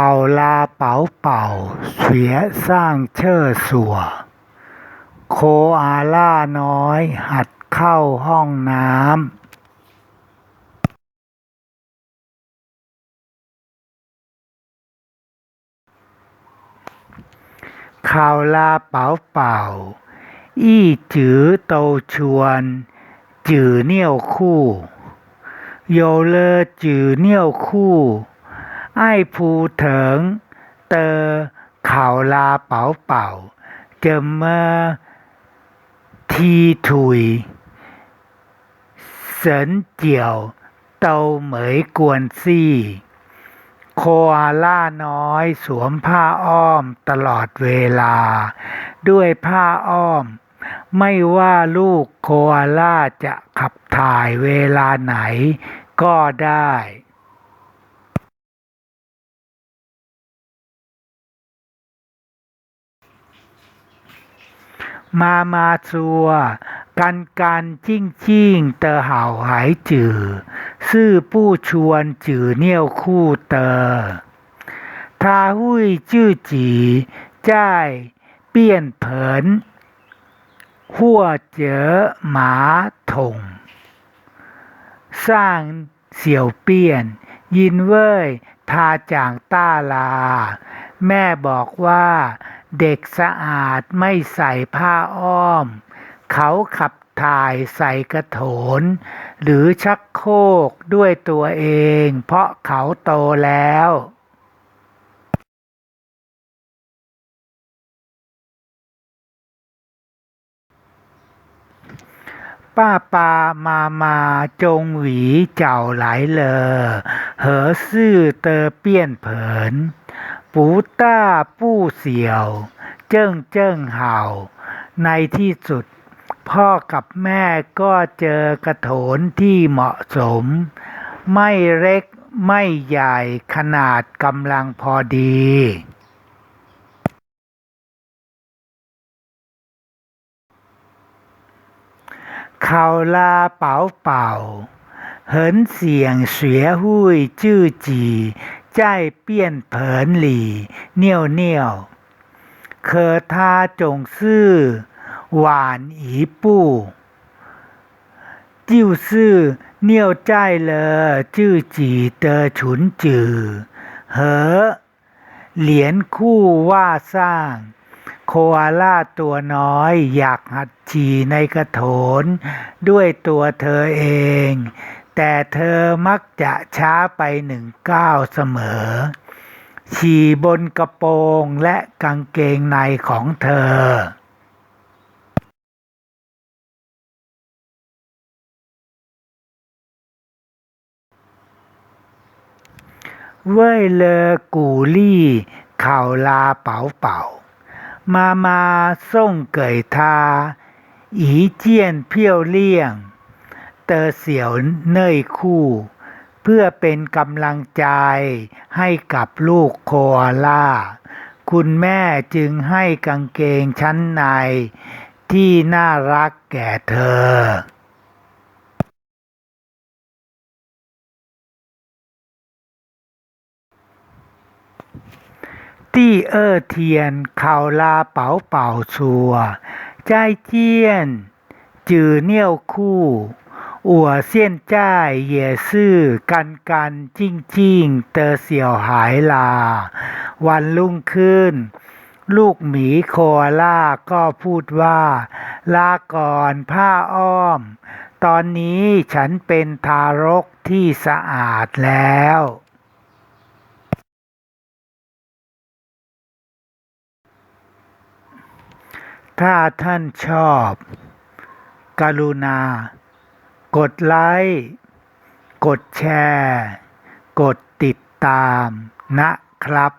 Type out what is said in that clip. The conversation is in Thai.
ข่าลาเป๋าเป่า เสียสร้างเชื่อสัว โคอาล่าน้อย หัดเข้าห้องน้ำข่าวลาเป๋าเป่า อี้จือโตชวน จือเนี่ยวคู่有了จือเนี่ยวคู่ ถุยเสินเจียวเตาเหมยกวนซี่โคอาล่าน้อยสวมผ้าอ้อมตลอดเวลา ด้วยผ้าอ้อม ไม่ว่าลูกโคอาล่าจะขับถ่ายเวลาไหนก็ได้ มามาซัว กันกันจิ้งจิ้งเตอเห่าหายจือซื่อผู้ชวนจือเนี่ยวคู่เตอทาหุ้ยจื้อจีจ้ายเปี้ยนเผิน หัวเจอหมาถง สร้างเสี่ยวเปี้ยน ยินเว่ยทาจางต้าลา แม่บอกว่า เด็กสะอาดไม่ใส่ผ้าอ้อม เขาขับถ่ายใส่กระโถน หรือชักโครกด้วยตัวเอง เพราะเขาโตแล้วป้าปามามาจงหวีเจ้าไหลเลอ เหอซื่อเตอเปี้ยนเผิน ปูต้าปู้เสี่ยว เจิ้งเจิ้งเห่า ในที่สุดพ่อกับแม่ก็เจอกระโถนที่เหมาะสม ไม่เล็กไม่ใหญ่ขนาดกำลังพอดีข่าวลาเป๋าเป่า เหินเสียงเสียหุยจื้อจี ใจเปี้ยนเผินหลีเนียวเนียวเคอทาจงซื่อหวานอีปู้จิ้วซื่อเนียวใจเลอจื้อจีเตอฉุนจือเหอเหรียญคู่ว่าสร้าง โคอาล่าตัวน้อยอยากหัดฉี่ในกระโถน ด้วยตัวเธอเอง แต่เธอมักจะช้าไปหนึ่งก้าวเสมอ ฉี่บนกระโปรงและกางเกงในของเธอเว่ยเลอกูลี่ข่าลาเป๋าเป่า มามาส่งเกยทา อีเจียนเพี้ยวเลี่ยง เตอร์เสี่ยวเน่ยคู่ เพื่อเป็นกำลังใจให้กับลูกโคอาล่า คุณแม่จึงให้กางเกงชั้นในที่น่ารักแก่เธอตี้เออเทียนข่าวลาเป๋าเป่าชัว ใจเจียน จือเนี่ยวคู่ อัวเซียนจ้ายเหย่ซื่อกันกันจิ้งจิ้งเตอเสี่ยวหายลา วันรุ่งขึ้น ลูกหมีโคอาล่าก็พูดว่า ลาก่อนผ้าอ้อม ตอนนี้ฉันเป็นทารกที่สะอาดแล้วถ้าท่านชอบ กรุณา กดไลค์ กดแชร์ กดติดตามนะครับ